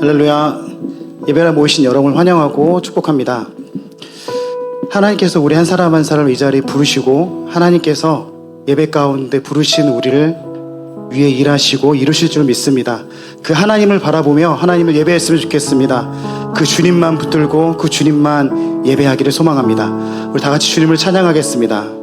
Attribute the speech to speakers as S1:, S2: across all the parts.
S1: 할렐루야. 예배를 모이신 여러분을 환영하고 축복합니다. 하나님께서 우리 한 사람 한 사람 이 자리에 부르시고 하나님께서 예배 가운데 부르신 우리를 위해 일하시고 이루실 줄 믿습니다. 그 하나님을 바라보며 하나님을 예배했으면 좋겠습니다. 그 주님만 붙들고 그 주님만 예배하기를 소망합니다. 우리 다 같이 주님을 찬양하겠습니다.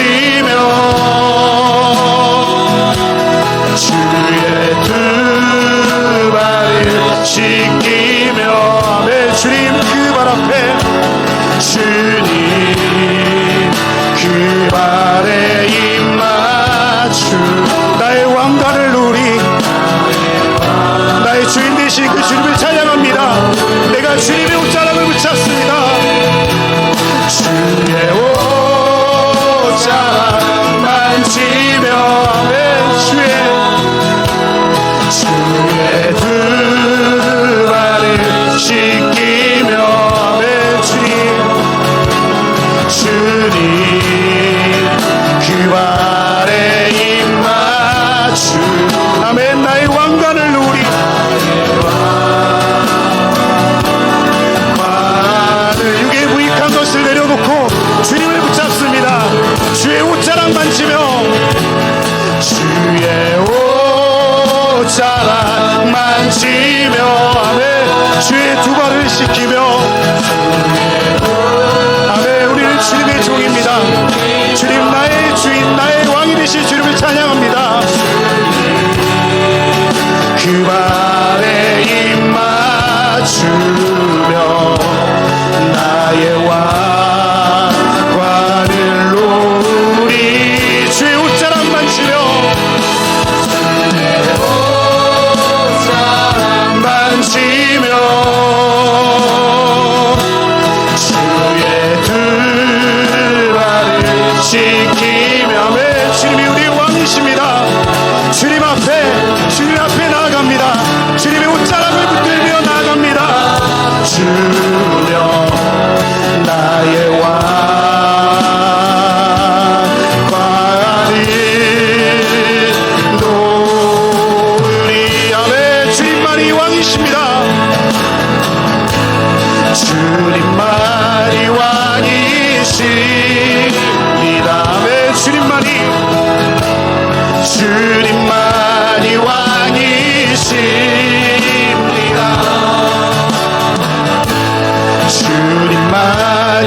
S1: Simeon.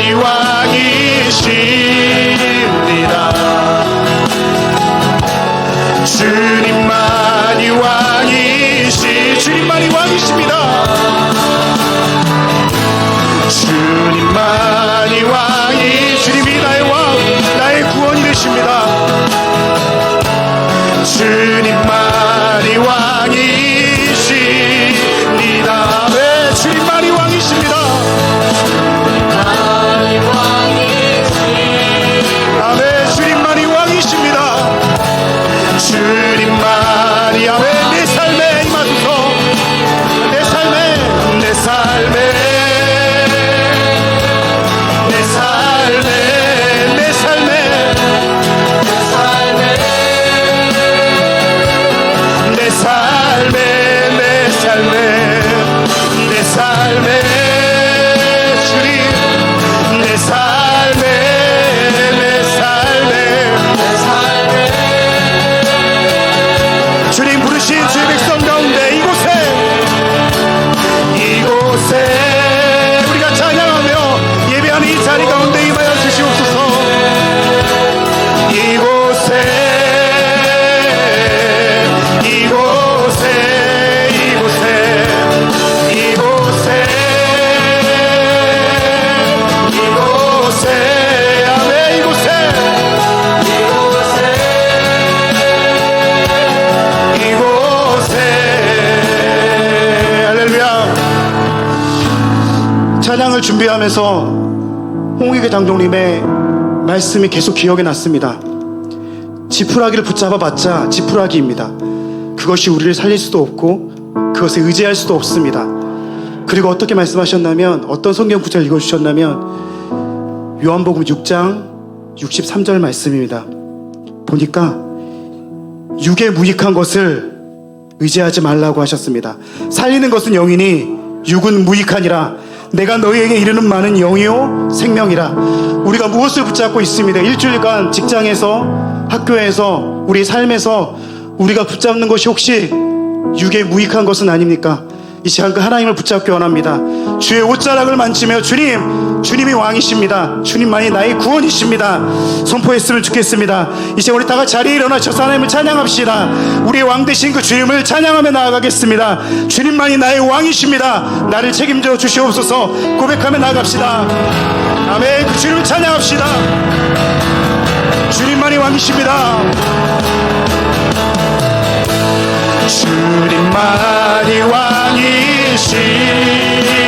S1: 주님 준비하면서 홍익의 장독님의 말씀이 계속 기억에 났습니다 지푸라기를 붙잡아 봤자 지푸라기입니다 그것이 우리를 살릴 수도 없고 그것에 의지할 수도 없습니다 그리고 어떻게 말씀하셨냐면 어떤 성경 구절을 읽어주셨냐면 요한복음 6장 63절 말씀입니다 보니까 육에 무익한 것을 의지하지 말라고 하셨습니다. 살리는 것은 영이니 육은 무익하니라. 내가 너희에게 이르는 말은 영이요 생명이라. 우리가 무엇을 붙잡고 있습니다. 일주일간 직장에서 학교에서 우리 삶에서 우리가 붙잡는 것이 혹시 육에 무익한 것은 아닙니까? 이 시간 그 하나님을 붙잡기 원합니다. 주의 옷자락을 만지며 주님, 주님이 왕이십니다. 주님만이 나의 구원이십니다. 선포했으면 좋겠습니다. 이제 우리 다 같이 자리에 일어나셔서 하나님을 찬양합시다. 우리의 왕 되신 그 주님을 찬양하며 나아가겠습니다. 주님만이 나의 왕이십니다. 나를 책임져 주시옵소서 고백하며 나아갑시다. 아멘. 그 주님을 찬양합시다. 주님만이 왕이십니다. 주님만이 왕
S2: раніше.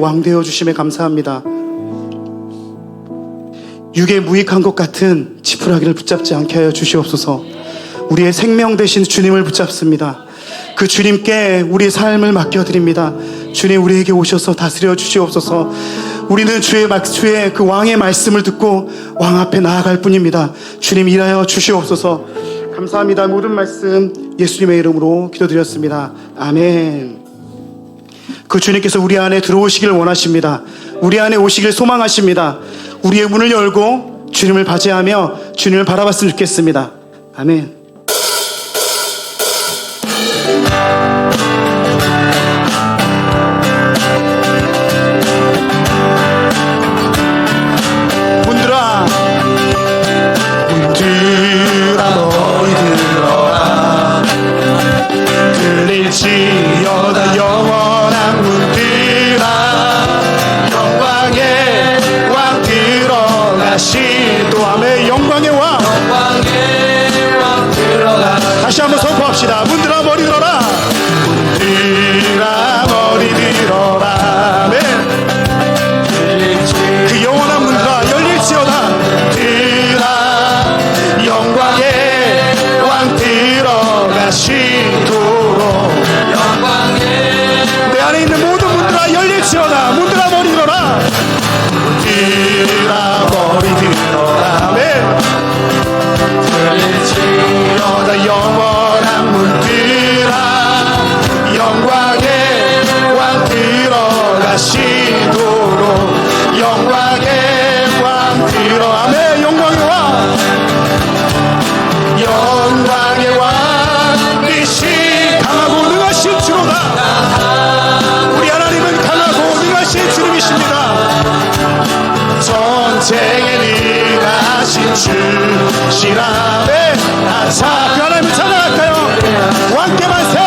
S2: 왕
S1: 되어 주심에 감사합니다. 육에 무익한 것 같은 지푸라기를 붙잡지 않게 하여 주시옵소서. 우리의 생명 대신 주님을 붙잡습니다. 그 주님께 우리 삶을 맡겨드립니다. 주님 우리에게 오셔서 다스려 주시옵소서. 우리는 주의 막 주의 그 왕의 말씀을 듣고 왕 앞에 나아갈 뿐입니다. 주님 일하여 주시옵소서. 감사합니다. 모든 말씀 예수님의 이름으로 기도드렸습니다. 아멘. 그 주님께서 우리 안에 들어오시길 원하십니다. 우리 안에 오시길 소망하십니다. 우리의 문을 열고 주님을 바지하며 주님을 바라봤으면 좋겠습니다. 아멘.
S2: 생에 일하신 주시라 네. 나사 변함을 찾아갈까요 왕께 만세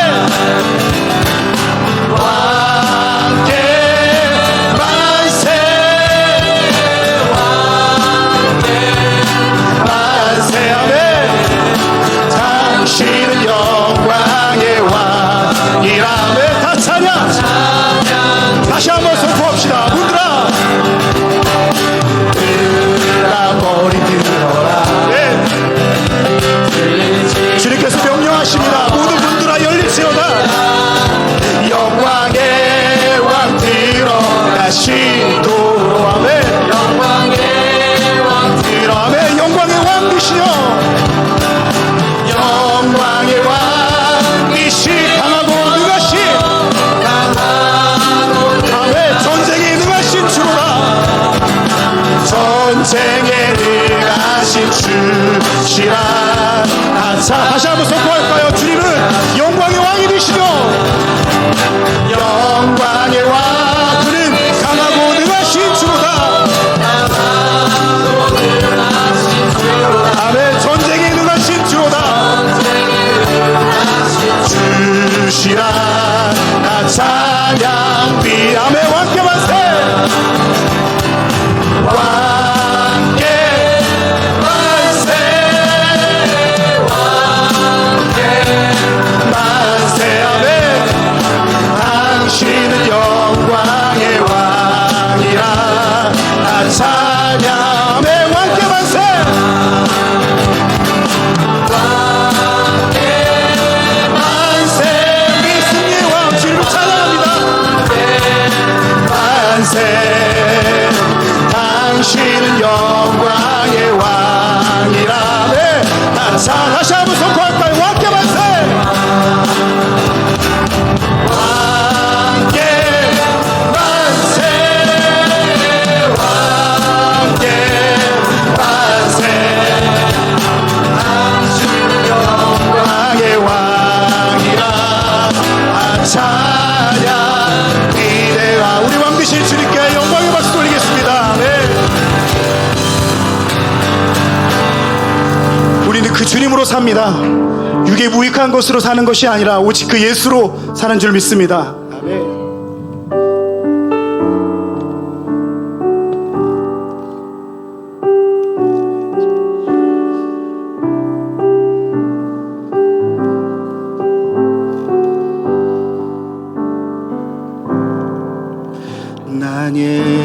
S2: 믿습니다. 육에 무익한 것으로 사는 것이 아니라 오직 그 예수로 사는 줄 믿습니다. 아멘.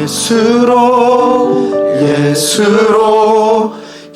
S2: 예수로 예수로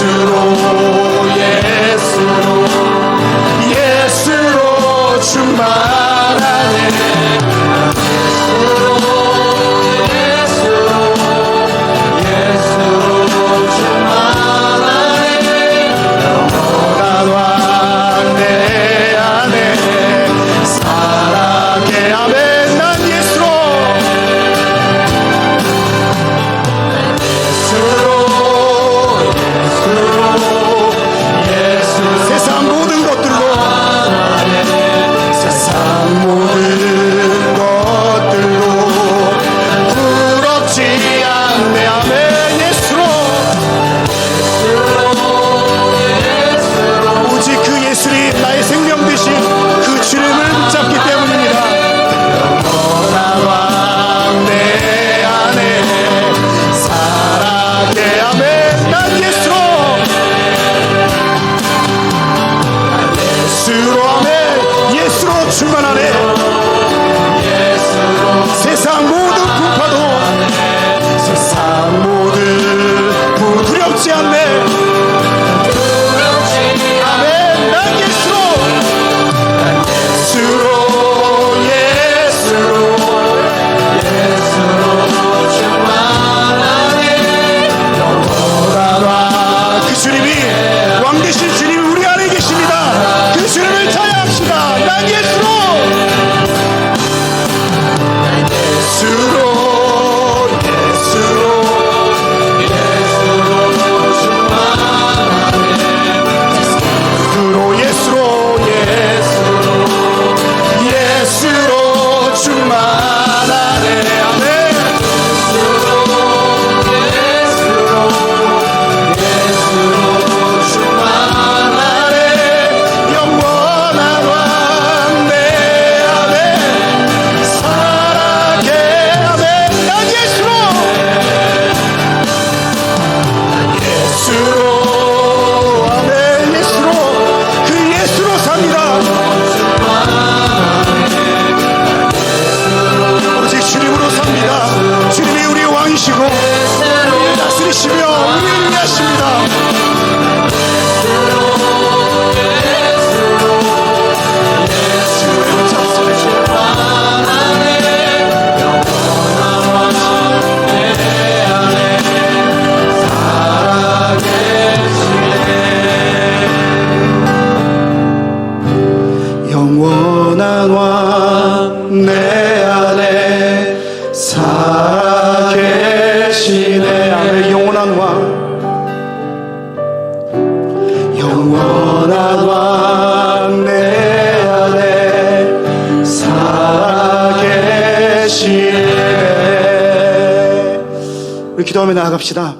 S2: 예수로 예수로 예수로 충만하네. 네, 네, 네. 다스리시며 우리를 위하십니다. 다음에 나아갑시다.